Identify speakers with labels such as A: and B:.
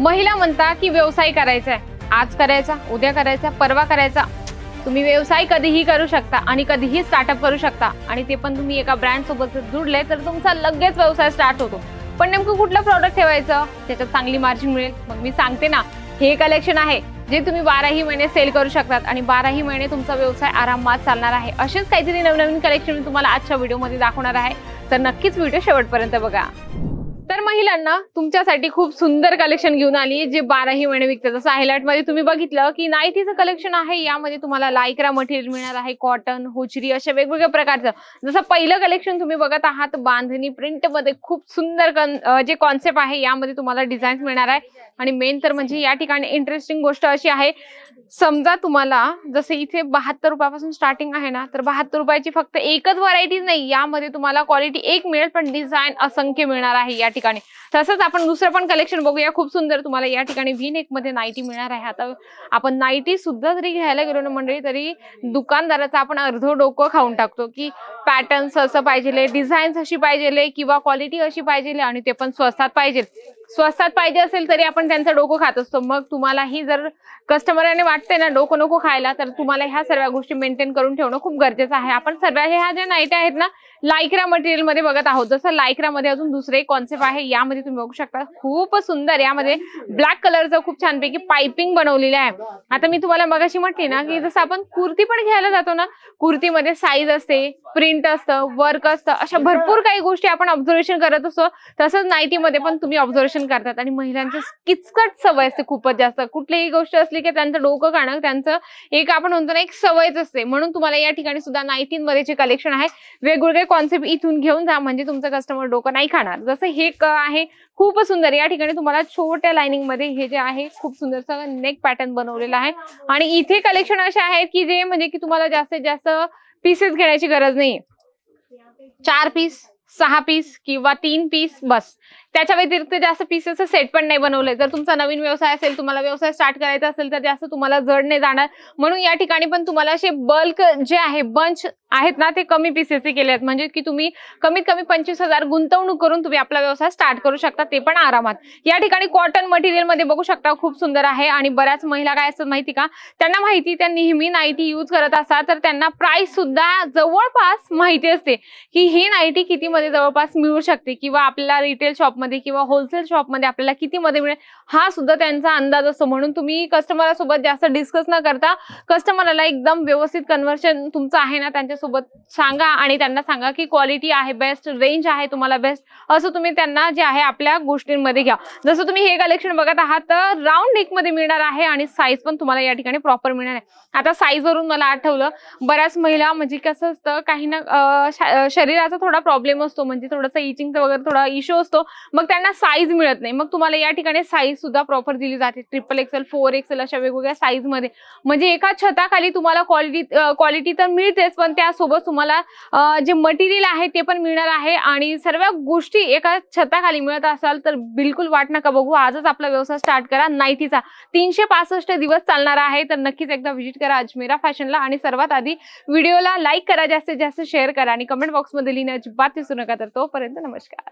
A: महिला म्हणता की व्यवसाय करायचा आहे. आज करायचा उद्या करायचा परवा करायचा. तुम्ही व्यवसाय कधीही करू शकता आणि कधीही स्टार्टअप करू शकता. आणि ते पण तुम्ही एका ब्रँड सोबत जुडले तर तुमचा लगेच व्यवसाय स्टार्ट होतो. पण नेमकं कुठलं प्रॉडक्ट ठेवायचं? त्याच्यात चांगली मार्जिन मिळेल. मग मी सांगते ना हे कलेक्शन आहे जे तुम्ही बाराही महिने सेल करू शकतात आणि बाराही महिने तुमचा व्यवसाय आरामात चालणार आहे. असेच काहीतरी नवनवीन कलेक्शन मी तुम्हाला आजच्या व्हिडिओमध्ये दाखवणार आहे. तर नक्कीच व्हिडिओ शेवटपर्यंत बघा. तर महिलांना तुमच्यासाठी खूप सुंदर कलेक्शन घेऊन आली जे बाराही महिने विकतात. जसं हायलाइटमध्ये तुम्ही बघितलं की नाईटीचं कलेक्शन आहे यामध्ये तुम्हाला लायक्रा मटेरियल मिळणार आहे कॉटन होचरी अशा वेगवेगळ्या प्रकारचं. जसं पहिलं कलेक्शन तुम्ही बघत आहात बांधणी प्रिंटमध्ये खूप सुंदर कन- जे कॉन्सेप्ट आहे यामध्ये तुम्हाला डिझाईन्स मिळणार आहे. आणि मेन तर म्हणजे या ठिकाणी इंटरेस्टिंग गोष्ट अशी आहे समजा तुम्हाला जसं इथे बहात्तर रुपयापासून स्टार्टिंग आहे ना तर बहात्तर रुपयाची फक्त एकच व्हरायटी नाही यामध्ये तुम्हाला क्वालिटी एक मिळेल पण डिझाईन असंख्य मिळणार आहे या ठिकाणी. तसंच आपण दुसरं पण कलेक्शन बघूया. खूप सुंदर तुम्हाला या ठिकाणी व्ही नेकमध्ये नाईटी मिळणार आहे. आता आपण नाईटी सुद्धा जरी घ्यायला गेलो ना मंडळी तरी दुकानदाराचं आपण अर्ध डोकं खाऊन टाकतो की पॅटर्न्स असं पाहिजे डिझाईन्स अशी पाहिजे किंवा क्वालिटी अशी पाहिजे आणि ते पण स्वस्तात पाहिजे स्वस्तात पाहिजे असेल तरी आपण त्यांचं डोकं खात असतो. मग तुम्हालाही जर कस्टमरने वाटते ना डोकं नको खायला तर तुम्हाला ह्या सर्व गोष्टी मेंटेन करून ठेवणं खूप गरजेचं आहे. आपण सर्व ह्या ज्या नाईट आहेत ना लायक्रा मटेरियलमध्ये बघत आहोत. जसं लायक्रा मध्ये अजून दुसरे कॉन्सेप्ट आहे यामध्ये तुम्ही बघू शकता. खूप सुंदर यामध्ये ब्लॅक कलरचं खूप छानपैकी पायपिंग बनवलेलं आहे. आता मी तुम्हाला मगाशी म्हटली ना की जसं आपण कुर्ती पण घ्यायला जातो ना कुर्तीमध्ये साईज असते प्रिंट असतं वर्क असतं अशा भरपूर काही गोष्टी आपण ऑब्झर्वेशन करत असतो. तसंच नाईटीमध्ये पण तुम्ही ऑब्झर्वेशन करतात. आणि महिलांची किचकट सवय असते खूपच जास्त. कुठलीही गोष्ट असली की त्यांचं डोकं काढणं त्यांचं एक आपण म्हणतो ना एक सवयच असते. म्हणून तुम्हाला या ठिकाणी सुद्धा नाईटीमध्ये जे कलेक्शन आहे वेगवेगळे कॉन्सेप्ट इथून घेऊन जा म्हणजे तुमचं कस्टमर डोकं नाही खाणार. जसं हे क आहे खूप सुंदर. या ठिकाणी तुम्हाला छोट्या लाइनिंगमध्ये हे जे आहे खूप सुंदरचं नेक पॅटर्न बनवलेलं आहे. आणि इथे कलेक्शन असे आहेत की जे म्हणजे की तुम्हाला जास्तीत जास्त पीसेस घेण्याची गरज नाही चार पीस सहा पीस किंवा तीन पीस बस. त्याच्या व्यतिरिक्त जास्त पीसेस सेट पण नाही बनवले. जर तुमचा नवीन व्यवसाय असेल तुम्हाला व्यवसाय स्टार्ट करायचा असेल तर जास्त तुम्हाला जड नाही जाणार. म्हणून या ठिकाणी पण तुम्हाला असे बल्क जे आहे बंच आहेत ना ते कमी पीसेसचे केले आहेत म्हणजे की तुम्ही कमीत कमी पंचवीस हजार गुंतवणूक करून तुम्ही आपला व्यवसाय स्टार्ट करू शकता ते पण आरामात. या ठिकाणी कॉटन मटेरियलमध्ये बघू शकता खूप सुंदर आहे. आणि बऱ्याच महिला काय असतात माहिती का? त्यांना माहिती त्या नेहमी नाईटी यूज करत असतात तर त्यांना प्राइस सुद्धा जवळपास माहिती असते की ही नाईटी कितीमध्ये जवळपास मिळू शकते? किंवा आपल्याला रिटेल शॉपमध्ये किंवा होलसेल शॉपमध्ये आपल्याला किती मध्ये मिळेल हा सुद्धा त्यांचा अंदाज असतो. म्हणून तुम्ही कस्टमर सोबत जास्त डिस्कस न करता कस्टमरला एकदम व्यवस्थित कन्व्हर्शन तुमचं आहे ना त्यांच्यासोबत सांगा आणि त्यांना सांगा की क्वालिटी आहे बेस्ट रेंज आहे तुम्हाला बेस्ट असं तुम्ही त्यांना जे आहे आपल्या गोष्टींमध्ये घ्या. जसं तुम्ही हे कलेक्शन बघत आहात तर राऊंड नेकमध्ये मिळणार आहे आणि साईज पण तुम्हाला या ठिकाणी प्रॉपर मिळणार आहे. आता साईजवरून मला आठवलं बऱ्याच महिला म्हणजे कसं असतं काही ना शरीराचा थोडा प्रॉब्लेम असतो म्हणजे थोडासा इचिंगचा वगैरे थोडा इश्यू असतो. मग त्यांना साईज मिळत नाही. मग तुम्हाला या ठिकाणी साईज सुद्धा प्रॉपर दिली जाते. ट्रिपल एक्सेल फोर एक्सेल अशा वेगवेगळ्या साईजमध्ये. म्हणजे एका छताखाली तुम्हाला क्वालिटी क्वालिटी तर मिळतेच पण त्यासोबत तुम्हाला जे मटेरियल आहे ते पण मिळणार आहे. आणि सर्व गोष्टी एका छताखाली मिळत असाल तर बिलकुल वाट नका बघू. आजच आपला व्यवसाय स्टार्ट करा. नाईटीचा तीनशे पासष्ट दिवस चालणार आहे. तर नक्कीच एकदा व्हिजिट करा अजमेरा फॅशनला. आणि सर्वात आधी व्हिडिओला लाईक करा. जास्तीत जास्त शेअर करा. आणि कमेंट बॉक्समध्ये लिहिण्याची बात विसरू नका. तर तोपर्यंत नमस्कार.